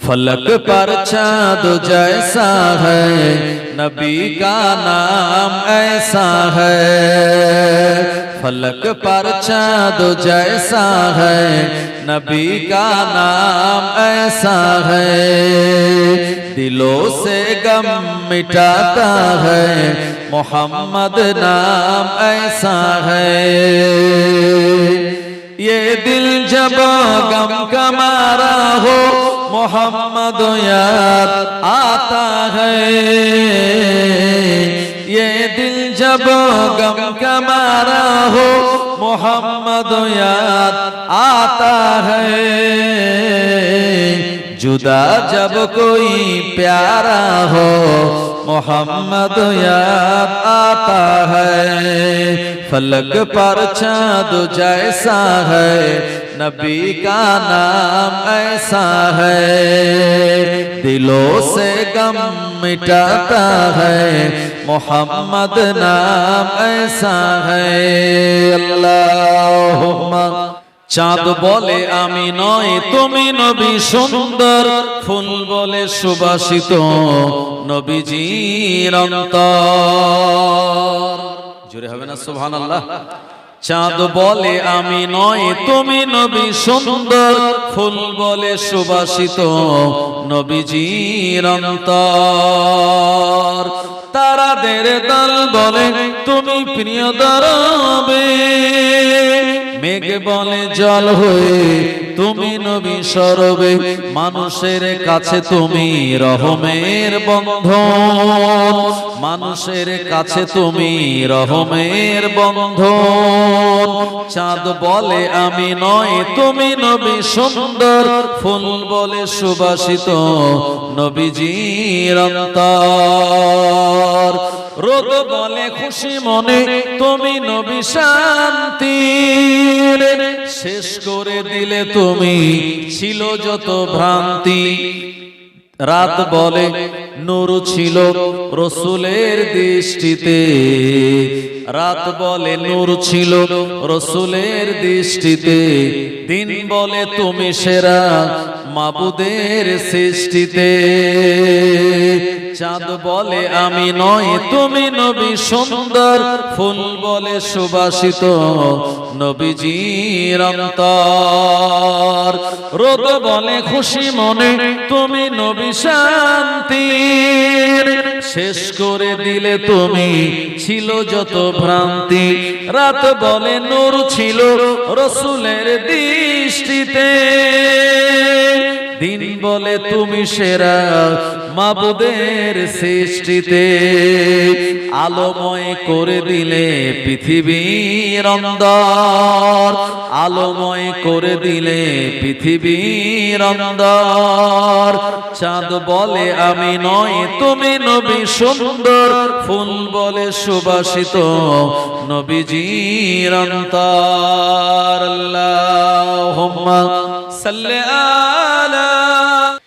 फलक पर चाँद जैसा है नबी का नाम ऐसा है। फलक पर चाँद जैसा है नबी का नाम ऐसा है। दिलों से गम मिटाता है मोहम्मद नाम ऐसा है। ये दिल जब गम का मारा हो मोहम्मद याद आता है। ये दिल जब गम का मारा हो, मोहम्मद याद आता है। जुदा जब कोई प्यारा हो, मोहम्मद याद आता है। फलक पर चाँद जैसा है नबी का नाम ऐसा है दिलों से गम मिटाता है मोहम्मद नाम ऐसा है अल्लाहुम्मा চাঁদ বলে আমি নয় তুমি নবী সুন্দর ফুল বলে সুবাসিত নবীজির অন্তর জোরে হবে না সুবহান আল্লাহ চাঁদ বলে আমি নয়, তুমি নবী সুন্দর। ফুল বলে সুবাসিত নবীজির অন্তর। তারাদের দল বলে, তুমি প্রিয় দরবে। মেঘ বলে জল হয়ে তুমি নবী সরবে মানুষের কাছে তুমি রহমের বন্ধন। মানুষের কাছে তুমি রহমের বন্ধন। চাঁদ বলে আমি নয়, তুমি নবী সুন্দর। ফুল বলে সুবাসিত নবীজির অন্তর। রোদ বলে খুশি মনে, তুমি নবী শান্তি শেষ করে দিলে তুমি ছিল যত ভ্রান্তি। রাত বলে, নূর ছিল রসুলের দৃষ্টিতে। রাত বলে, নূর ছিল রসুলের দৃষ্টিতে। দিন বলে, তুমি সেরা মাবুদের সৃষ্টিতে। চাঁদ বলে আমি নয়, তুমি নবী সুন্দর। ফুল বলে সুবাসিত নবীজির অন্তর। রোদ বলে খুশি মনে, তুমি নবী শান্তি শেষ করে দিলে তুমি ছিল যত ভ্রান্তি। রাত বলে নূর ছিল রসুলের দৃষ্টিতে। দিন বলে তুমি সেরা মাবুদের সৃষ্টিতে আলোময় করে দিলে পৃথিবীর অন্দর। আলোময় করে দিলে পৃথিবীর অন্দর। চাঁদ বলে আমি নয়, তুমি নবী সুন্দর। ফুল বলে সুবাসিত নবীজির অন্তর। আল্লাহুম্মা সাল্লি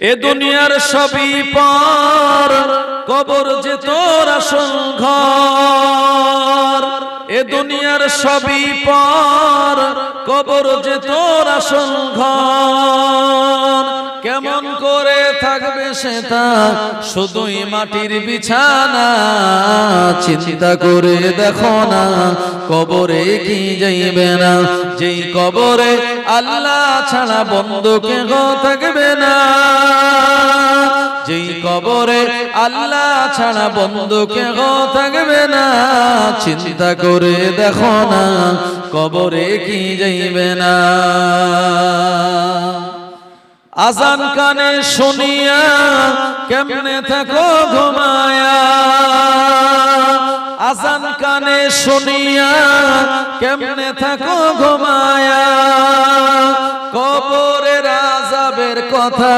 এ দুনিয়ার সবই পার, কবর যে তোর আসল ঘর। এ দুনিয়ার সবই পার, কবর যে তোর আসল ঘর। কেমন করে থাকবে সে তা শুধুই মাটির বিছানা, চিন্তা করে দেখো না, কবরে কি যাইবে না। যেই কবরে আল্লাহ ছাড়া বন্ধু কেহ থাকবে না। কবরে আল্লাহ ছাড়া বন্ধু কেহ থাকবে না। চিন্তা করে দেখো না, কবরে কি যাইবে না। আজান কানে শুনিয়া কেমনে থাকো ঘুমায়া। আজান কানে শুনিয়া কেমনে থাকো ঘুমায়া। কবরের আজাবের কথা,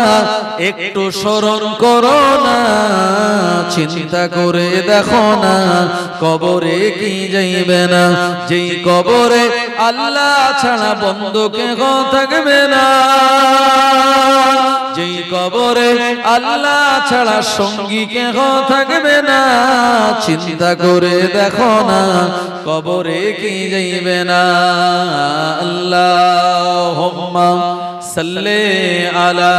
একটু স্মরণ করো না, চিন্তা করে দেখো না, কবরে কি যাইবে না, যেই কবরে আল্লাহ ছাড়া বন্ধ কেহ থাকবে না। যেই কবরে আল্লাহ ছাড়া সঙ্গী কেহ থাকবে না, চিন্তা করে দেখো না, কবরে কি যাইবে না। আল্লাহ সাল্লে আলা